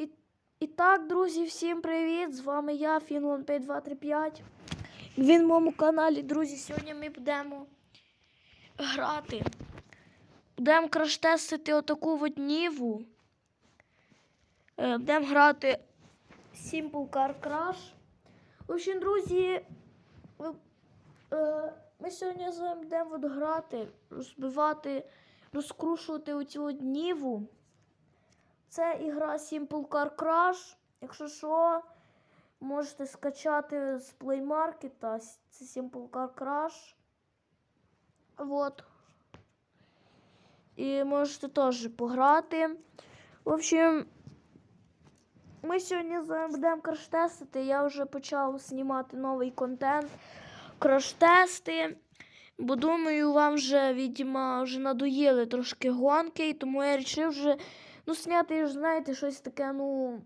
І, і так, друзі, всім привіт! З вами я, Фінлан 5235. Він в моєму каналі, друзі. Сьогодні ми будемо грати. Будемо краш-тестити отаку от Ніву. Е, Будемо грати Simple Car Crash. В общем, друзі, е, ми сьогодні з вами будемо грати, розбивати, розкрушувати оцю от Ніву. Це ігра Simple Car Crash. Якщо що, можете скачати з Play Market. Це Simple Car Crash. Вот. І можете теж пограти. В общем, ми сьогодні з будемо краш-тестити. Я вже почав знімати новий контент. Краш-тести. Бо думаю, вам вже, відомо, вже надоїли трошки гонки, тому я вирішив вже ну, зняти, знаєте, щось таке, ну.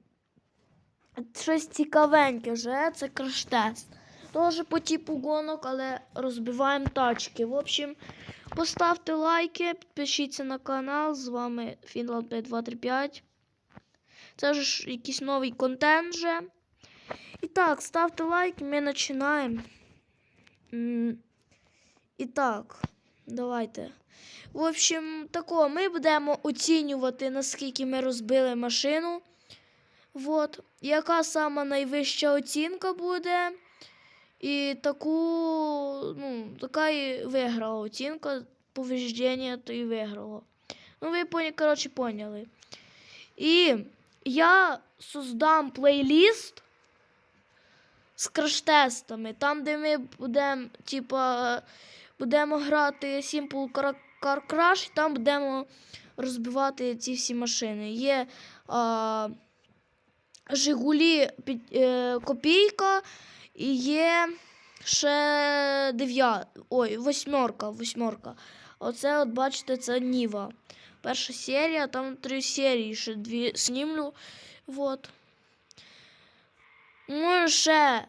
Щось цікавеньке вже, це краш-тест. Теж по типу гонок, але розбиваємо тачки. В общем, поставте лайки, підпишіться на канал. З вами Фінланд 5235. Це ж якийсь новий контент вже. І так, ставте лайки, ми починаємо. І так, давайте. В общем, тако, ми будемо оцінювати, наскільки ми розбили машину. Вот. Яка сама найвища оцінка буде. І таку, ну, така і виграла оцінка, повреждення, то і виграло. Ну, ви коротше, поняли. І я создам плейліст з краш-тестами, там, де ми будемо, типа, будемо грати Simple Car Car Crash, там будемо розбивати ці всі машини. Є а, Жигулі під, е, копійка і є ще дев'я. Ой, восьмерка, восьмерка. Оце, от бачите, це Ніва. Перша серія, там три серії, ще дві знімлю. Вот. Може, ще,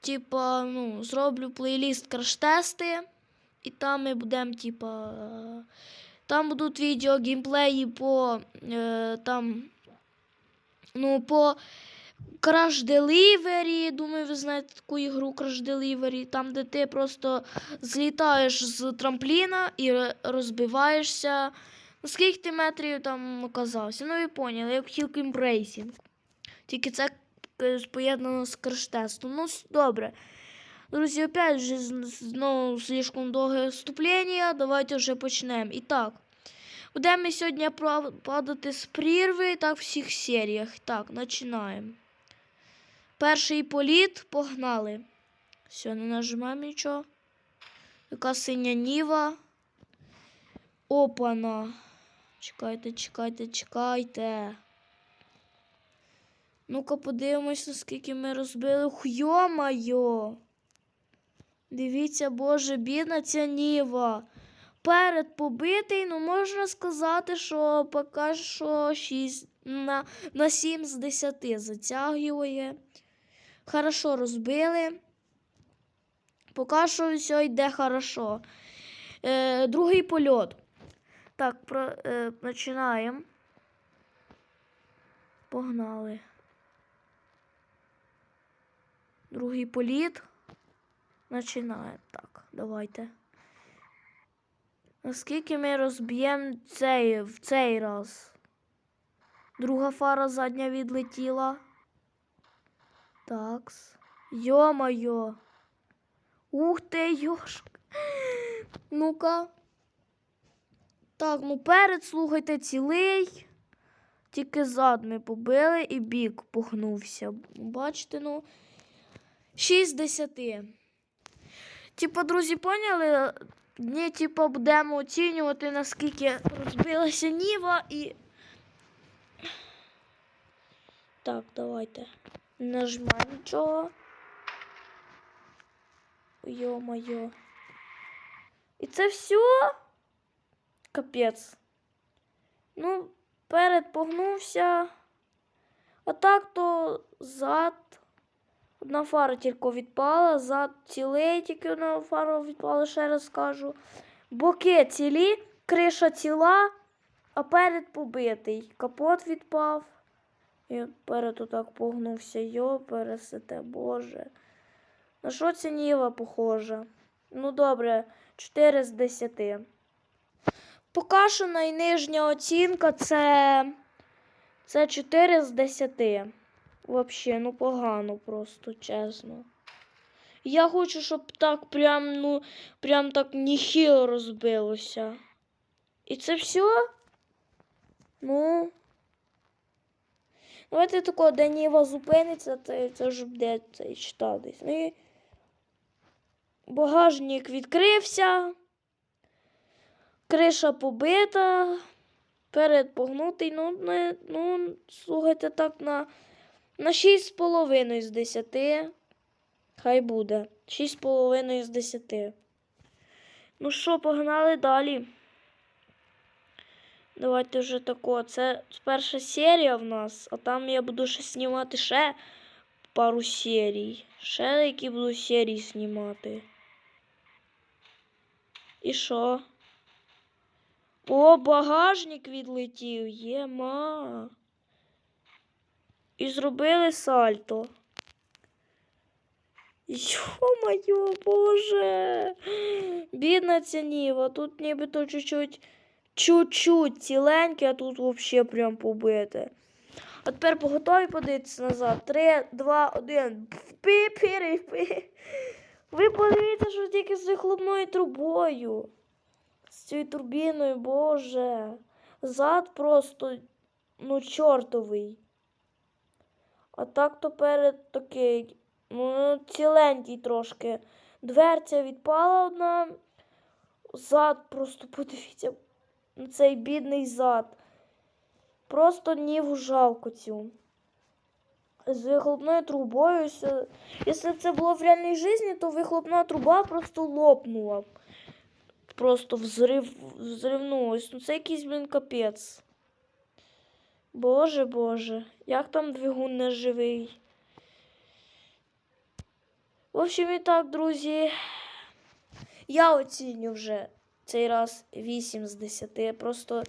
типа, ну, зроблю плейліст краш-тести. І там ми будемо, типа. е, Там будуть відео геймплеї по е, там. Ну, по Crash Delivery. Думаю, ви знаєте таку ігру Crash Delivery, там, де ти просто злітаєш з трампліна і розбиваєшся. Ну, скільки ти метрів там оказався? Ну, ви поняли, як в Hillclimb Racing. Тільки це е, поєднано з краш-тестом. Ну, добре. Друзі, опять же, знову слишком довге вступлення. Давайте вже почнемо. І так. Будемо ми сьогодні падати з прірви, так в всіх серіях. Так, починаємо. Перший політ, погнали. Все, не нажимаємо нічого. Яка синя ніва. Опана. Чекайте, чекайте, чекайте. Ну-ка подивимось, наскільки ми розбили. Хйо-майо. Дивіться, боже, бідна ця ніва. Перед побитий, ну можна сказати, що поки що 6 на, на 7 з 10 затягує. Хорошо розбили. Поки що все йде хорошо. Е, другий польот. Так, про, е, починаємо. Погнали. Другий політ. Починаємо. Так, давайте. Наскільки ми розб'ємо цей, в цей раз? Друга фара задня відлетіла. Такс. Йо-моє. Ух ти, йошк. Ну-ка. Так, ну перед, слухайте, цілий. Тільки зад ми побили і бік погнувся. Бачите, ну. 6 з 10. Типа, друзі, поняли? Ні, типа, будемо оцінювати, наскільки розбилася Ніва і. Так, давайте. Не Нажимаємо нічого. Йо-моє. І це все? Капець. Ну, перед погнувся. А так то зад. Одна фара тільки відпала, зад цілий, тільки одна фара відпала, ще раз скажу. Боки цілі, криша ціла, а перед побитий. Капот відпав. Я перед отак погнувся, йо, пересете, боже. На що ця Ніва похожа? Ну добре, 4 з 10. Поки що найнижня оцінка це. Це 4 з 10. Вообще, ну погано просто, чесно. Я хочу, щоб так прям, ну, прям так ніхіло розбилося. І це все? Ну. Давайте такого, де Ніва зупиниться, це, це ж буде цей читав десь. Ну, і багажник відкрився. Криша побита. Перед погнутий. Ну, не, ну, слухайте, так на, на 6,5 з 10. Хай буде. 6,5 з 10. Ну що, погнали далі. Давайте вже тако. Це перша серія в нас, а там я буду ще знімати ще пару серій. Ще які буду серії знімати. І що? О, багажник відлетів. Єма. І зробили сальто. Йо-моє, боже. Бідна ця Ніва. Тут нібито чуть-чуть ціленьке, а тут взагалі прям побите. А тепер поготові подивитися назад. Три, два, один. Пі-пі-пі. Ви подивіться, що тільки з вихлопною трубою. З цією турбіною, боже. Зад просто, ну, чортовий. А так то перед такий, ну, ціленький трошки. Дверця відпала одна. Зад просто подивіться на цей бідний зад. Просто ніву жалко цю. З вихлопною трубою. Якщо це було в реальній житті, то вихлопна труба просто лопнула. Просто взрив, взривнулась. Ну це якийсь, блін, капець. Боже Боже, як там двигун не живий. В общем, і так, друзі, я оціню вже цей раз 8 з 10. Просто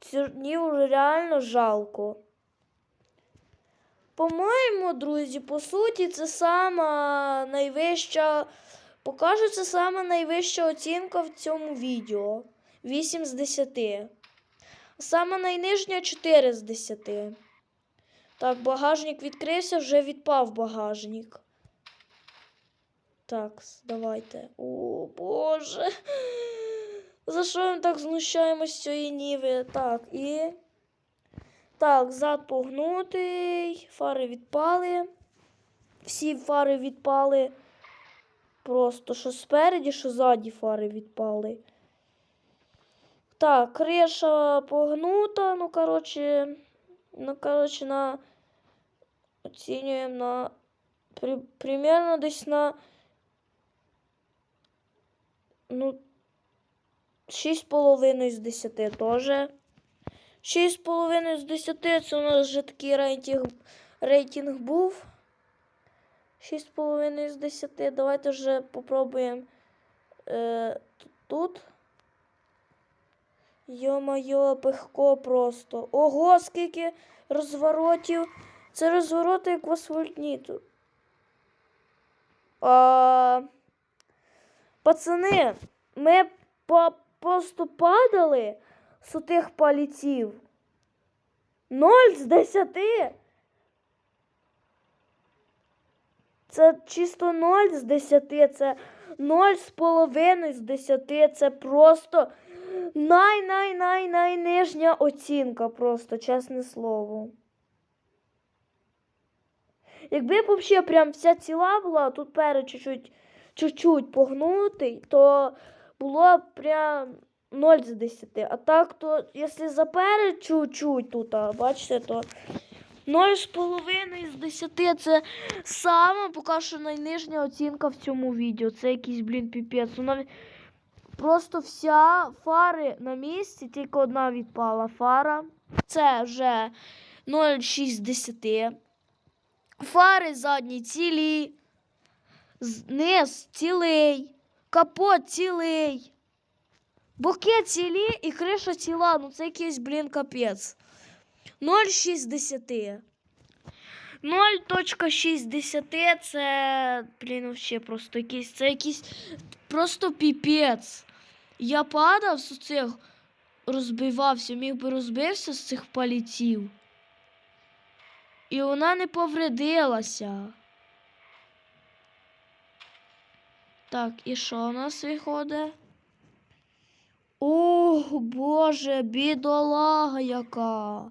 цю Ніву реально жалко. По-моєму, друзі, по суті, це сама найвища. Покажу, це сама найвища оцінка в цьому відео. 8 з 10. Саме найнижня 4 з 10. Так, багажник відкрився, вже відпав багажник. Так, давайте. О, Боже. За що ми так знущаємось з цієї ніви? Так, і. Так, зад погнутий, фари відпали. Всі фари відпали. Просто що спереді, що ззаді фари відпали. Так, криша погнута, ну, коротше, ну, коротше, на оцінюємо на при, примерно десь на ну, 6,5 з 10 теж. 6,5 з 10 це у нас вже такий рейтинг, рейтинг був. 6,5 з 10. Давайте вже попробуємо е, тут. Йо-моє, пихко просто. Ого, скільки розворотів. Це розвороти, як в асфальтні тут. А, пацани, ми по, просто падали з тих паліців. Ноль з десяти. Це чисто ноль з десяти. Це ноль з половиною з десяти. Це просто най-най-най-найнижня оцінка, просто, чесне слово. Якби б взагалі прям вся ціла була, тут перед чуть-чуть, чуть-чуть погнутий, то було б прям 0 з 10. А так, то, якщо заперед чуть-чуть тут, а, бачите, то 0,5 з 10 це сама поки що найнижня оцінка в цьому відео. Це якийсь, блін, піпець. Навіть Просто вся фари на місці, тільки одна відпала фара. Це вже 0,6 з 10. Фари задні цілі. Низ цілий. Капот цілий. Боки цілі і криша ціла. Ну це якийсь, блін, капець. 0,6 з 10. 0.60 це, блін, вообще просто якийсь. Це якийсь просто піпець. Я падав з цих, розбивався, міг би розбився з цих паліців. І вона не повредилася. Так, і що у нас виходить? Ох, Боже, бідолага яка.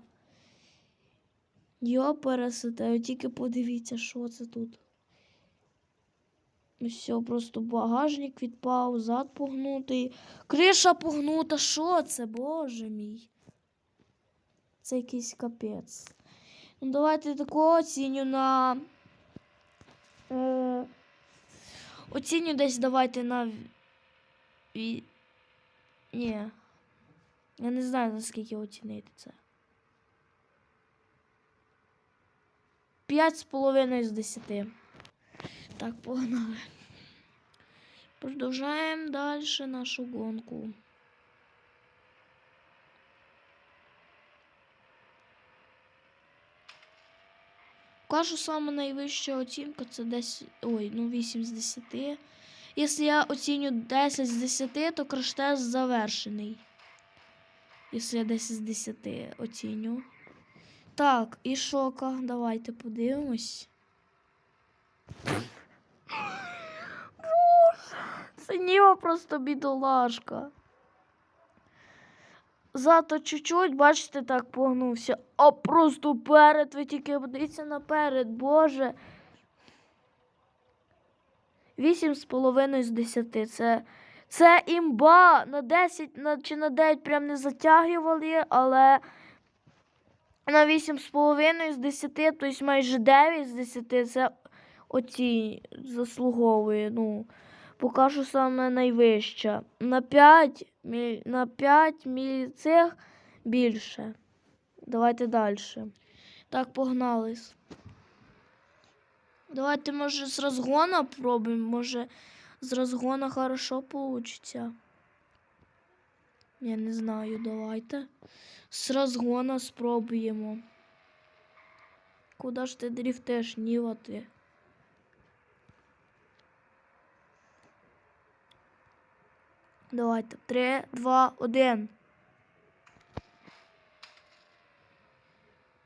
Йо пересете, тільки подивіться, що це тут. Все, просто багажник відпав, зад погнутий, криша погнута. Що це, боже мій? Це якийсь капець. Ну, давайте таку оціню на. Е, оціню десь давайте на. Ні. Я не знаю, наскільки оцінити це. П'ять з половиною з десяти. Так, погнали. Продовжаємо далі нашу гонку. Кажу, саме найвища оцінка це десь. Ой, ну 8 з 10. Якщо я оціню 10 з 10, то краш-тест завершений. Якщо я 10 з 10 оціню. Так, і шока. Давайте подивимось. Боже, це Ніва просто бідолашка. Зато чуть-чуть, бачите, так погнувся. А просто перед, ви тільки подивіться наперед, боже. Вісім з половиною з десяти. Це, це імба. На 10 на, чи на 9 прям не затягували, але на 8 з половиною з 10, тобто майже 9 з 10, це оці заслуговує. Ну, покажу саме найвища. На 5, мі- на 5 міль цих більше. Давайте далі. Так, погнались. Давайте, може, з розгона пробуємо. Може, з розгона хорошо получиться. Я не знаю, давайте. З розгона спробуємо. Куда ж ти дріфтеш, Ніва ти? Давайте. Три, два, один.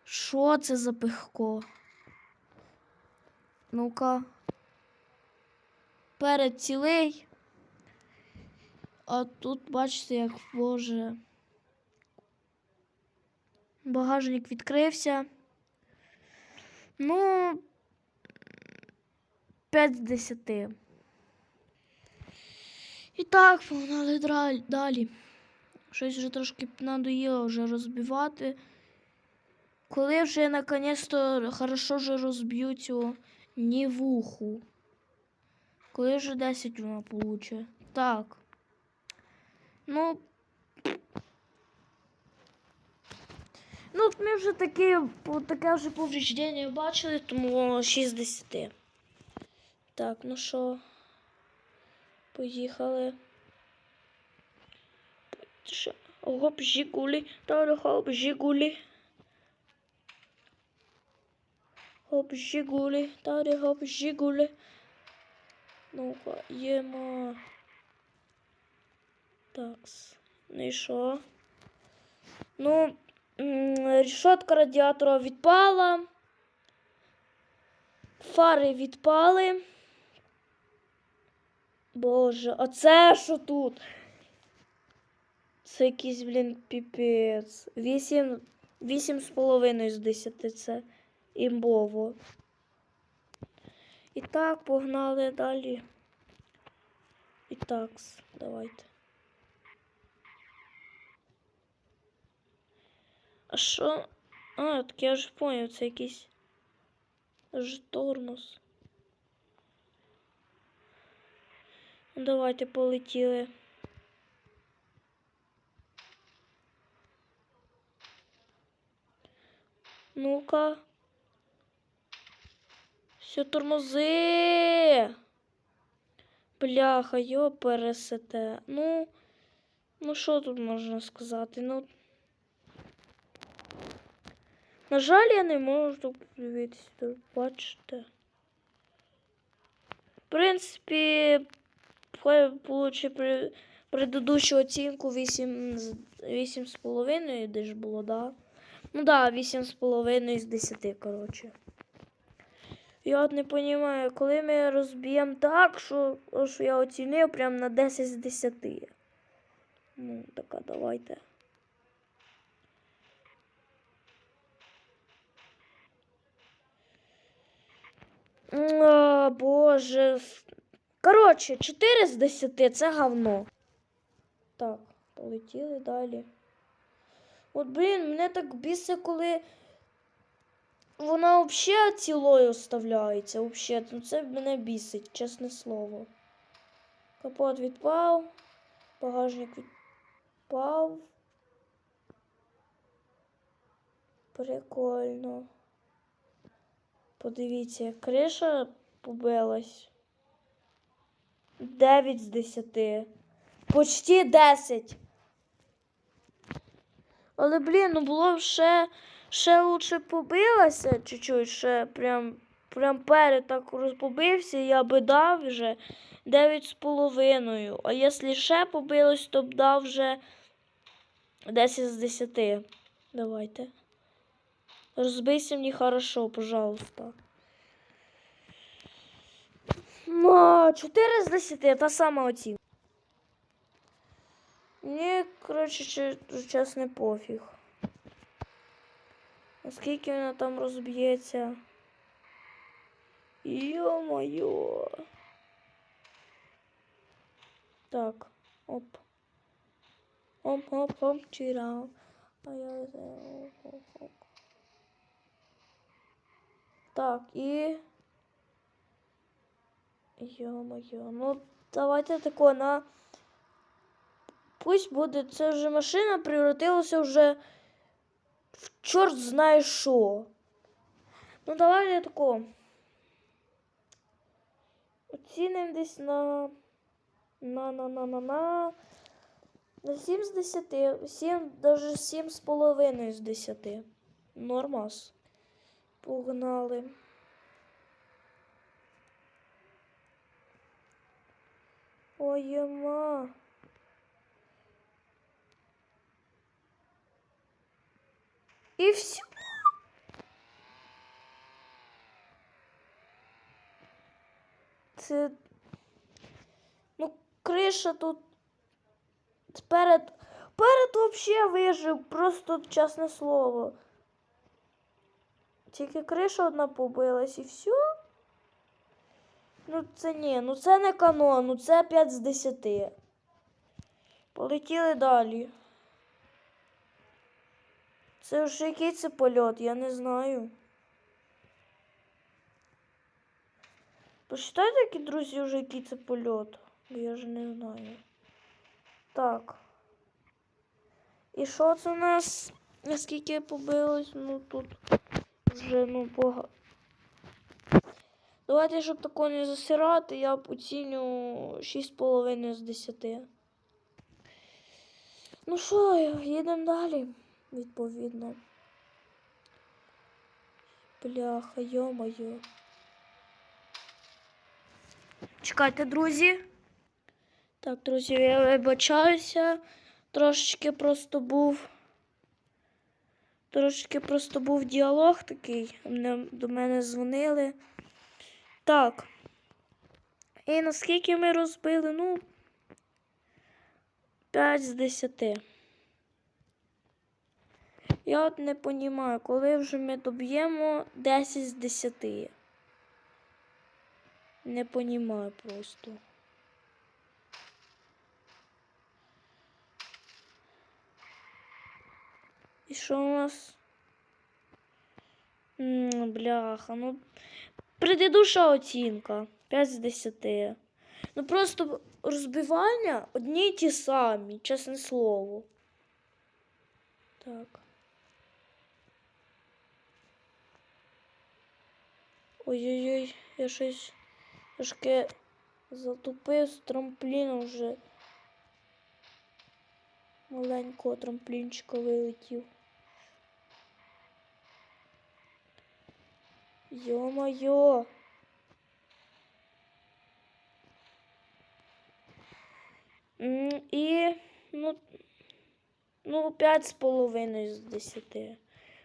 Що це за пихко? Ну-ка. Перед цілий. А тут бачите, як боже. Багажник відкрився. Ну, 5 з 10. І так, погнали далі. Щось вже трошки надоїло вже розбивати. Коли вже наконець-то хорошо вже розб'ю цю нівуху. Коли вже 10 вона получить. Так. Ну. Ну, от ми вже таке, таке вже повреждення бачили, тому 6 10. Так, ну що, поїхали. Гоп, Жигулі, та хоп, Жигулі. Хоп, Жигулі, та хоп, Жигулі. Ну-ка, їмо. Такс. Ну і що? Ну, решетка радіатора відпала. Фари відпали. Боже, а це що тут? Це якийсь, блін, піпець. Вісім, вісім з половиною з десяти це імбово. І так, погнали далі. І такс, давайте. А що? А, так я ж поняв, це якийсь ж тормоз. Ну, Давайте полетіли. Ну-ка. Все тормози. Бляха, йо пересете. Ну, ну що тут можна сказати? Ну. На жаль, я не можу подивитися, тут, бачите. В принципі, хай получи при предыдущу оцінку 8 з 8,5, де ж було, да? Ну да, 8,5 з 10, коротше. Я от не розумію, коли ми розб'ємо так, що, я оцінив прям на 10 з 10. Ну, така, давайте. А, боже. Коротше, 4 з 10 це говно. Так, полетіли далі. От, блін, мене так бісить, коли вона взагалі цілою оставляється. Взагалі, ну це мене бісить, чесне слово. Капот відпав, багажник відпав. Прикольно. Подивіться, криша побилась. 9 з 10. Почти 10. Але, блін, ну було б ще, ще лучше побилася чуть-чуть, ще прям, прям перед так розпобився, я би дав вже 9 з половиною. А якщо ще побилось, то б дав вже 10 з 10. Давайте. Розбийся мені хорошо, пожалуйста. Ну, 4 з 10, та сама оцінка. Мені, коротше, че- чесно, пофіг. Наскільки вона там розб'ється. Йо-моє. Так, оп. Оп-оп-оп, чирав. А я... оп-оп-оп. Так, і... Йо-моє. Ну, давайте тако на... Пусть буде, це вже машина превратилася вже в чорт знає що. Ну, давайте тако. Оцінимо десь на. На на на на на. На 7 з 10. 7, даже 7 з половиною з 10. Нормас. Погнали. Ой, ма. І все. Це. Ну, криша тут. Перед. Перед вообще вижив, просто чесне слово. Тільки криша одна побилась і все. Ну це ні, ну це не канон, ну це 5 з 10. Полетіли далі. Це вже який це польот, я не знаю. Почитайте, які друзі, вже який це польот. Я ж не знаю. Так. І що це у нас? Наскільки побилось? Ну тут вже ну бога. Давайте, щоб такого не засирати, я б оціню 6,5 з 10. Ну що, їдемо далі, відповідно. Бляха, йо-моє. Чекайте, друзі. Так, друзі, я вибачаюся. Трошечки просто був. Трошечки просто був діалог такий. До мене дзвонили. Так. І наскільки ми розбили? Ну. 5 з 10. Я от не розумію, коли вже ми доб'ємо 10 з 10. Не розумію просто. І що у нас? М, бляха, ну. Предыдуща оцінка 5 з 10. Ну просто розбивання одні й ті самі, чесне слово. Так. Ой-ой-ой, я щось трошки затупив з трампліну вже. Маленького трамплінчика вилетів. М, І, ну, ну, 5 з половиною з 10.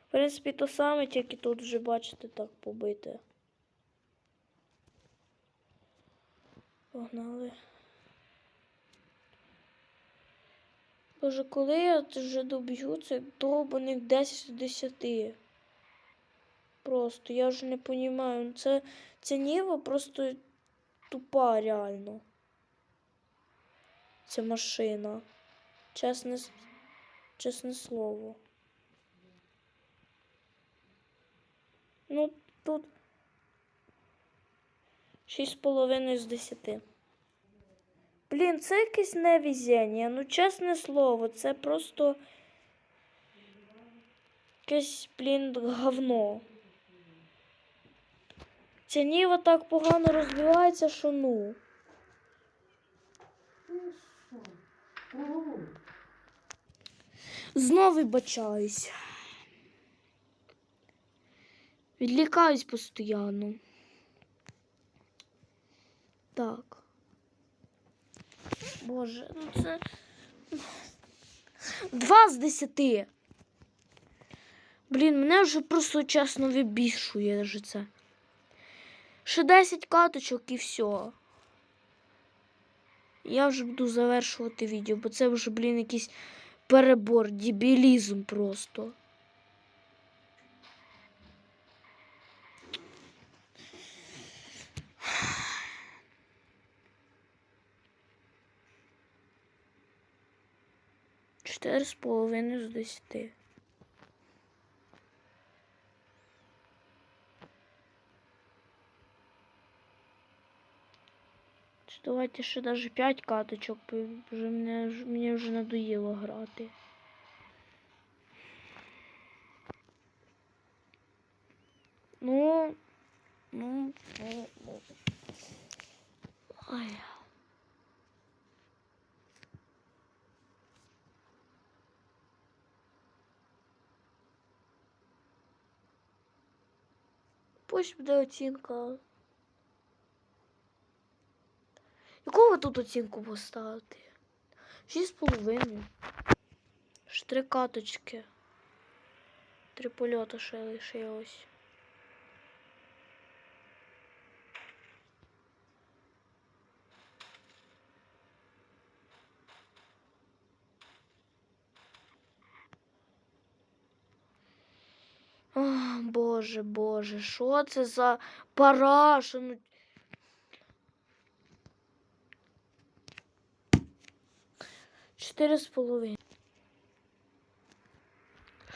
В принципі, то саме, тільки тут вже, бачите, так побите. Погнали. Боже, коли я вже доб'ю цей довбаних 10 з 10? Просто, я вже не розумію. Це, ця Ніва просто тупа реально. Ця машина. Чесне, чесне слово. Ну, тут 6,5 з 10. Блін, це якесь невезіння. Ну, чесне слово, це просто якесь, блін, говно. Ця ніва так погано розбивається, що ну. Знову вибачаюсь. Відлікаюсь постійно. Так. Боже, ну це. Два з десяти. Блін, мене вже просто чесно вибішує це. Ще 10 каточок і все. Я вже буду завершувати відео, бо це вже, блін, якийсь перебор, дебілізм просто. Чотири з половиною з десяти. Давайте ще даже 5 каточок, вже мене, мені вже надоїло грати. Ну, ну, ну, ну. Ой. Пусть буде оцінка. Яку ви тут оцінку поставити? Шість з половиною. Три каточки. Три польота ще лишилось. О, Боже, Боже, що це за параша? Ну, Чотири з половиною.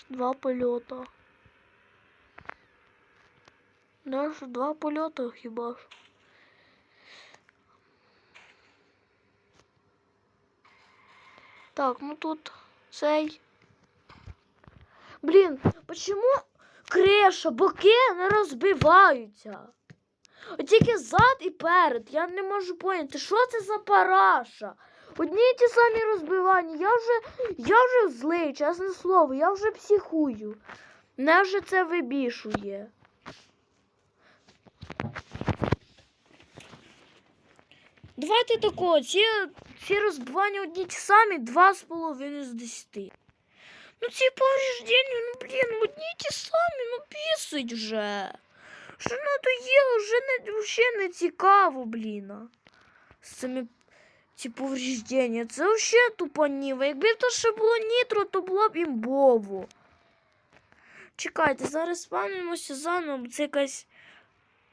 Два польота. Да, два польота хіба. Так, ну тут цей. Блін, почему криша, боки не розбиваються? Тільки зад і перед. Я не можу поняти, що це за параша? Одні ті самі розбивання. Я вже, я вже злий, чесне слово, я вже психую. Мене вже це вибішує. Давайте такого, ці, ці розбивання одні ті самі, два з половиною з десяти. Ну ці повреждення, ну блін, одні ті самі, ну пісить вже. Що надоїло, вже не, вже не цікаво, блін. З цими ці повреждення. Це взагалі тупаніво. Якби то ще було нітро, то було б імбово. Чекайте, зараз спавнимося заново, це якась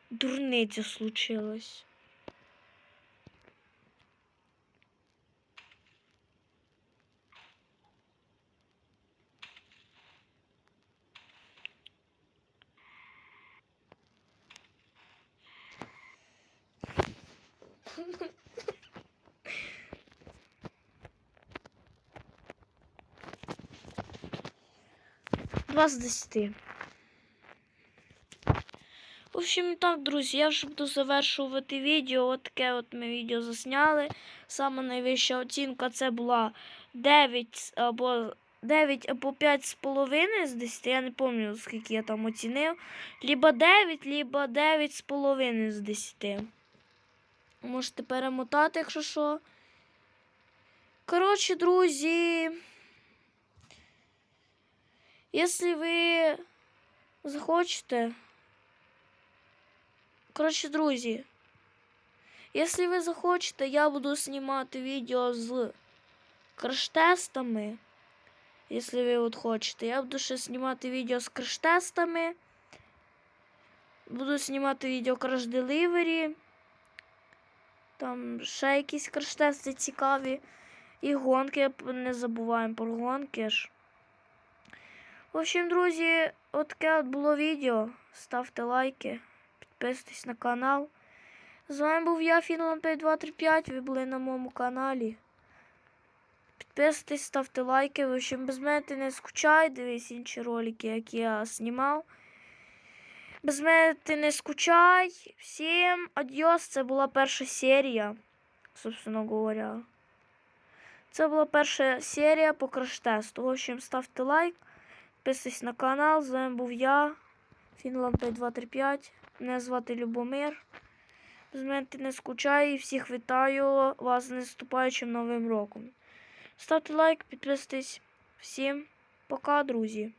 дурниця случилась. Два з десяти. В общем, так, друзі, я вже буду завершувати відео. От таке от ми відео засняли. Саме найвища оцінка це була 9 або 9 або 5 з половиною з 10, я не пам'ятаю, скільки я там оцінив. Либо 9, либо 9 з половиною з 10. Можете перемотати, якщо що. Коротше, друзі. Якщо ви захочете. Коротше, друзі. Якщо ви захочете, я буду знімати відео з краш-тестами. Якщо ви от хочете, я буду ще знімати відео з краш-тестами. Буду знімати відео Delivery. Там ще якісь краш-тести цікаві. І гонки, не забуваємо про гонки ж. В общем, друзі, от таке от було відео. Ставте лайки, підписуйтесь на канал. З вами був я, Фінланд 5235. Ви були на моєму каналі. Підписуйтесь, ставте лайки. В общем, без мене ти не скучай. Дивись інші ролики, які я знімав. Без мене ти не скучай. Всім адьос. Це була перша серія, собственно говоря. Це була перша серія по краш-тесту. В общем, ставте лайк, підписуйтесь на канал. З вами був я, Фінланд 5235. Мене звати Любомир. З мене не скучай і всіх вітаю вас з наступаючим новим роком. Ставте лайк, підписуйтесь. Всім пока, друзі.